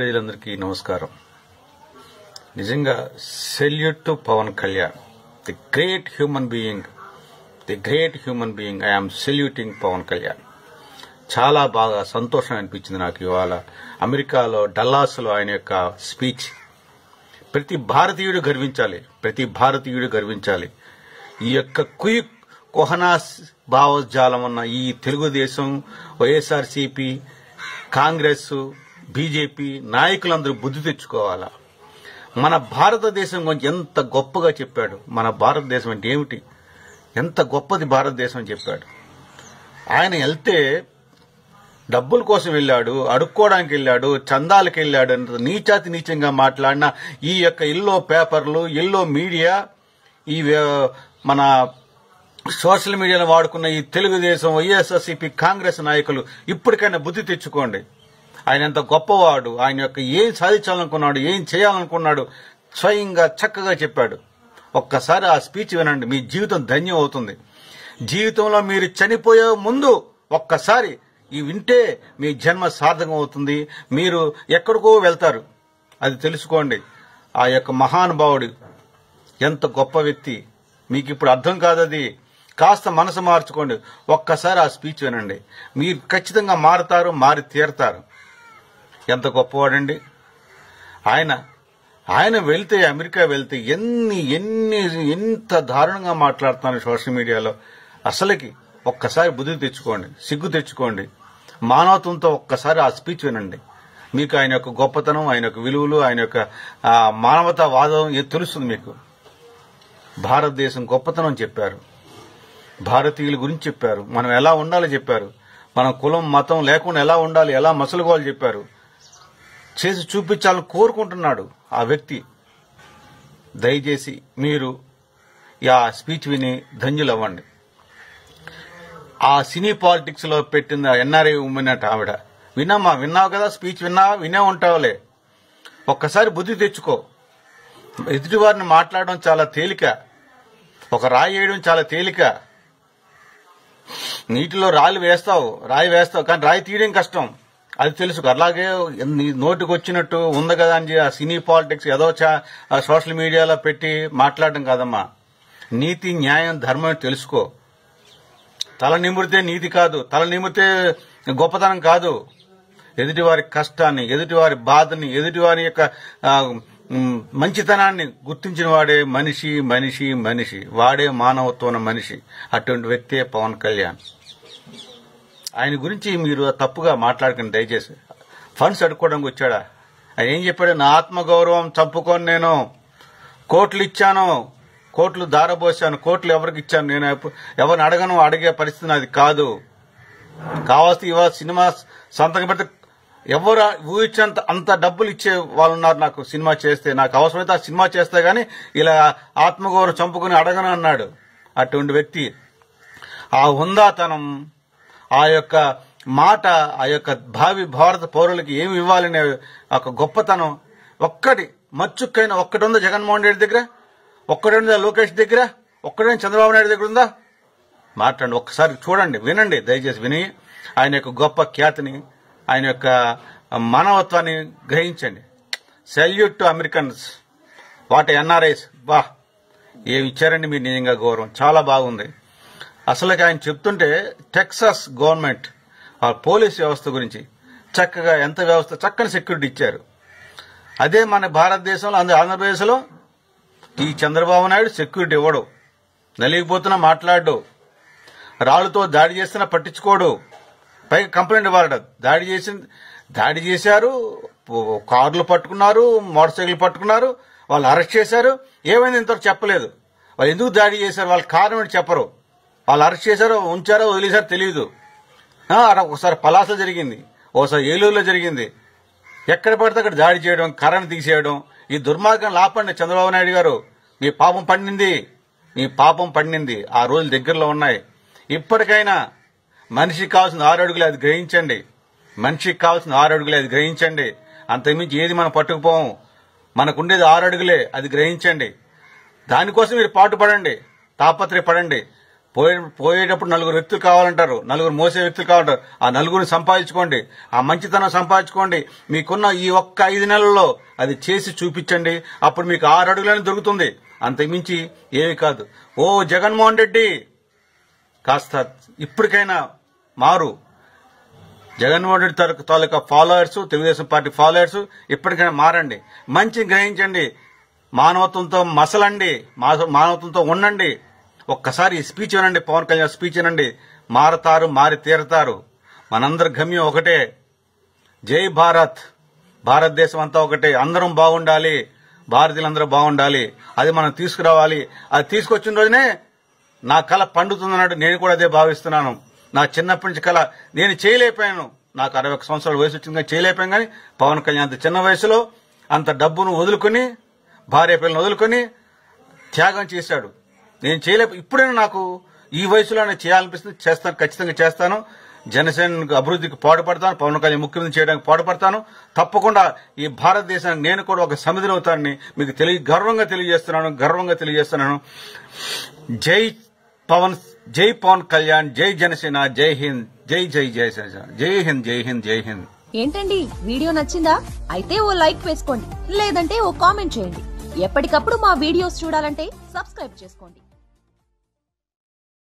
ప్రజలందరికీ నమస్కారం. నిజంగా salute to Pawan Kalyan the great human being the great human being I'm saluting Pawan Kalyan. చాలా బాగా సంతోషం అనిపించింది నాకు ఇవాళ అమెరికాలో డల్లాస్లో ఆయన యొక్క స్పీచ్. ప్రతి భారతీయుడు గర్వించాలి ప్రతి భారతీయుడు గర్వించాలి. ఈ యొక్క కుయ్ కొహనా భావజాలం ఉన్న ఈ తెలుగుదేశం వైఎస్ఆర్సీపీ కాంగ్రెస్ బీజేపీ నాయకులందరూ బుద్ధి తెచ్చుకోవాలా? మన భారతదేశం గురించి ఎంత గొప్పగా చెప్పాడు? మన భారతదేశం అంటే ఏమిటి? ఎంత గొప్పది భారతదేశం అని చెప్పాడు. ఆయన వెళ్తే డబ్బుల కోసం వెళ్ళాడు అడుక్కోవడానికి వెళ్ళాడు చందాలకు వెళ్ళాడు అంత నీచాతి నీచంగా మాట్లాడిన ఈ యొక్క ఎల్లో పేపర్లు ఎల్లో మీడియా ఈ మన సోషల్ మీడియాను వాడుకున్న ఈ తెలుగుదేశం వైఎస్ఆర్సీపీ కాంగ్రెస్ నాయకులు ఇప్పటికైనా బుద్ధి తెచ్చుకోండి. ఆయన ఎంత గొప్పవాడు. ఆయన యొక్క ఏం సాధించాలనుకున్నాడు ఏం చేయాలనుకున్నాడు స్వయంగా చక్కగా చెప్పాడు. ఒక్కసారి ఆ స్పీచ్ వినండి మీ జీవితం ధన్యం అవుతుంది. జీవితంలో మీరు చనిపోయే ముందు ఒక్కసారి ఈ వింటే మీ జన్మ సార్థకం అవుతుంది. మీరు ఎక్కడికో వెళ్తారు. అది తెలుసుకోండి. ఆ యొక్క మహానుభావుడు ఎంత గొప్ప వ్యక్తి. మీకు ఇప్పుడు అర్థం కాదది. కాస్త మనసు మార్చుకోండి. ఒక్కసారి ఆ స్పీచ్ వినండి. మీరు ఖచ్చితంగా మారుతారు మారి తీరతారు. ఎంత గొప్పవాడండి? ఆయన ఆయన వెళ్తే అమెరికా వెళ్తే ఎన్ని ఎన్ని ఎంత దారుణంగా మాట్లాడుతున్నారు సోషల్ మీడియాలో. అసలుకి ఒక్కసారి బుద్ధి తెచ్చుకోండి సిగ్గు తెచ్చుకోండి. మానవత్వంతో ఒక్కసారి ఆ స్పీచ్ వినండి. మీకు ఆయన యొక్క గొప్పతనం ఆయన యొక్క విలువలు ఆయన యొక్క మానవతావాదం తెలుస్తుంది మీకు? భారతదేశం గొప్పతనం చెప్పారు. భారతీయుల గురించి చెప్పారు. మనం ఎలా ఉండాలో చెప్పారు. మనం కులం మతం లేకుండా ఎలా ఉండాలి ఎలా మసలుకోవాలి చెప్పారు. చేసి చూపించాలని కోరుకుంటున్నాడు ఆ వ్యక్తి. దయచేసి మీరు ఆ స్పీచ్ విని ధన్యులవ్వండి. ఆ సినీ పాలిటిక్స్లో పెట్టిన ఎన్ఆర్ఐ ఉమెన్ అట ఆవిడ. విన్నామా విన్నావు కదా స్పీచ్? విన్నా వినే ఉంటావులే. ఒక్కసారి బుద్ధి తెచ్చుకో. ఎదుటివారిని మాట్లాడడం చాలా తేలిక. ఒక రాయి వేయడం చాలా తేలిక. నీటిలో రాళ్ళు వేస్తావు రాయి వేస్తావు కానీ రాయి తీయడం కష్టం. అది తెలుసు అలాగే నోటికి వచ్చినట్టు ఉంది కదా అని చెప్పి ఆ సినీ పాలిటిక్స్ ఏదో చా- సోషల్ మీడియాలో పెట్టి మాట్లాడడం కాదమ్మా. నీతి న్యాయం ధర్మం తెలుసుకో. తల నిమిరితే నీతి కాదు. తల నిమిరితే గొప్పతనం కాదు. ఎదుటివారి కష్టాన్ని ఎదుటివారి బాధని ఎదుటివారి యొక్క మంచితనాన్ని గుర్తించిన వాడే మనిషి మనిషి మనిషి. వాడే మానవత్వం మనిషి. అటువంటి వ్యక్తే పవన్ కళ్యాణ్. ఆయన గురించి మీరు తప్పుగా మాట్లాడకండి దయచేసి. ఫండ్స్ అడుక్కోవడానికి వచ్చాడా? ఆయన ఏం చెప్పాడు? నా ఆత్మగౌరవం చంపుకొని నేను కోట్లు ఇచ్చాను కోట్లు దారబోసాను కోట్లు ఎవరికి ఇచ్చాను? నేను ఎవరిని అడగను అడిగే పరిస్థితి నాది కాదు. కావాల్సి ఇవాళ సినిమా సంతకం పెడితే ఎవరు ఊహించినంత అంత డబ్బులు ఇచ్చే వాళ్ళు ఉన్నారు నాకు సినిమా చేస్తే. నాకు అవసరమైతే ఆ సినిమా చేస్తే గానీ ఇలా ఆత్మగౌరవం చంపుకుని అడగను అన్నాడు అటువంటి వ్యక్తి. ఆ హుందాతనం ఆ యొక్క మాట ఆ యొక్క భావి భారత పౌరులకి ఏమి ఇవ్వాలనే ఒక గొప్పతనం ఒక్కటి మచ్చుక్కైన ఒక్కటి ఉందా జగన్మోహన్ రెడ్డి దగ్గర? ఒక్కటి ఉందా లోకేష్ దగ్గర? ఒక్కడే చంద్రబాబు నాయుడు దగ్గర ఉందా? మాట్లాడండి ఒక్కసారి చూడండి వినండి దయచేసి విని ఆయన యొక్క గొప్ప ఖ్యాతిని ఆయన యొక్క మానవత్వాన్ని గ్రహించండి. Salute to Americans what NRIs వా ఏమి ఇచ్చారండి మీరు నిజంగా గౌరవం. చాలా బాగుంది. అసలు ఆయన చెప్తుంటే టెక్సాస్ గవర్నమెంట్ ఆ పోలీస్ వ్యవస్థ గురించి చక్కగా ఎంత వ్యవస్థ చక్కని సెక్యూరిటీ ఇచ్చారు. అదే మన భారతదేశంలో అందు ఆంధ్రప్రదేశ్లో ఈ చంద్రబాబు నాయుడు సెక్యూరిటీ ఇవ్వడు నలిగిపోతున్నా మాట్లాడు రాళ్ళతో దాడి చేస్తున్నా పట్టించుకోడు పైగా కంప్లైంట్ ఇవ్వాలట. దాడి చేసి దాడి చేశారు కార్లు పట్టుకున్నారు మోటార్ సైకిల్ పట్టుకున్నారు వాళ్ళు అరెస్ట్ చేశారు ఏమైంది ఇంతవరకు చెప్పలేదు. వాళ్ళు ఎందుకు దాడి చేశారు? వాళ్ళ కారణం చెప్పరు. వాళ్ళు అరెస్ట్ చేశారో ఉంచారో వదిలేశారో తెలియదు అక్కడ ఒకసారి పలాసలో జరిగింది. ఒకసారి ఏలూరులో జరిగింది. ఎక్కడ పడితే అక్కడ దాడి చేయడం కరెంట్ తీసేయడం. ఈ దుర్మార్గం లాపండి చంద్రబాబు నాయుడు గారు. మీ పాపం పండింది. మీ పాపం పండింది. ఆ రోజులు దగ్గరలో ఉన్నాయి. ఇప్పటికైనా మనిషికి కావాల్సిన ఆరు అడుగులు అది గ్రహించండి. మనిషికి కావాల్సిన ఆరు అడుగులే అది గ్రహించండి. అంతకుమించి ఏది మనం పట్టుకుపోము. మనకుండేది ఆరు అడుగులే అది గ్రహించండి. దానికోసం మీరు పాటుపడండి. తాపత్రయపడండి. పోయే పోయేటప్పుడు నలుగురు వ్యక్తులు కావాలంటారు. నలుగురు మోసే వ్యక్తులు కావాలంటారు. ఆ నలుగురిని సంపాదించుకోండి. ఆ మంచితనం సంపాదించుకోండి. మీకున్న ఈ ఒక్క ఐదు నెలల్లో అది చేసి చూపించండి. అప్పుడు మీకు ఆరు అడుగులనే దొరుకుతుంది. అంతకుమించి ఏమీ కాదు. ఓ జగన్మోహన్ రెడ్డి! కాస్త ఇప్పటికైనా మారు. జగన్మోహన్ రెడ్డి తాలూకా- తాలూకా ఫాలోయర్స్ తెలుగుదేశం పార్టీ ఫాలోయర్స్ ఇప్పటికైనా మారండి. మంచి గ్రహించండి. మానవత్వంతో మసలండి. మా- మానవత్వంతో ఉండండి. ఒక్కసారి స్పీచ్ వినండి పవన్ కళ్యాణ్ స్పీచ్ వినండి. మారతారు మారి తీరతారు. మనందరి గమ్యం ఒకటే. జై భారత్. భారతదేశం అంతా ఒకటే. అందరం బాగుండాలి. భారతీయులందరూ బాగుండాలి. అది మనం తీసుకురావాలి. అది తీసుకొచ్చిన రోజునే నా కళ పండుతుందన్నాడు. నేను కూడా అదే భావిస్తున్నాను. నా చిన్నప్పటి నుంచి కళ నేను చేయలేకపోయాను. నాకు అరవై ఒక సంవత్సరాల వయసు వచ్చింది కానీ చేయలేకపోయాను కానీ పవన్ కళ్యాణ్ అంత చిన్న వయసులో అంత డబ్బును వదులుకొని భార్య పిల్లలను వదులుకొని త్యాగం చేశాడు. నేను చేయలే ఇప్పుడైనా నాకు ఈ వయసులోనే చేయాలనిపిస్తుంది చేస్తాను ఖచ్చితంగా చేస్తాను. జనసేన అభివృద్ధికి పాటుపడతాను పవన్ కళ్యాణ్ ముఖ్యమంత్రి చేయడానికి పాటుపడతాను. తప్పకుండా ఈ భారతదేశానికి నేను కూడా ఒక సమిధిని అవుతానని మీకు తెలియ గర్వంగా తెలియజేస్తున్నాను గర్వంగా తెలియజేస్తున్నాను. జై పవన్ జై పవన్ కళ్యాణ్ జై జనసేన జై హింద్ జై జై జై జై హింద్ జై హింద్ జై హింద్. ఏంటండి వీడియో నచ్చిందా? అయితే ఓ లైక్ వేసుకోండి లేదంటే ఓ కామెంట్ చేయండి. ఎప్పటికప్పుడు మా వీడియోస్ చూడాలంటే సబ్స్క్రైబ్ చేసుకోండి.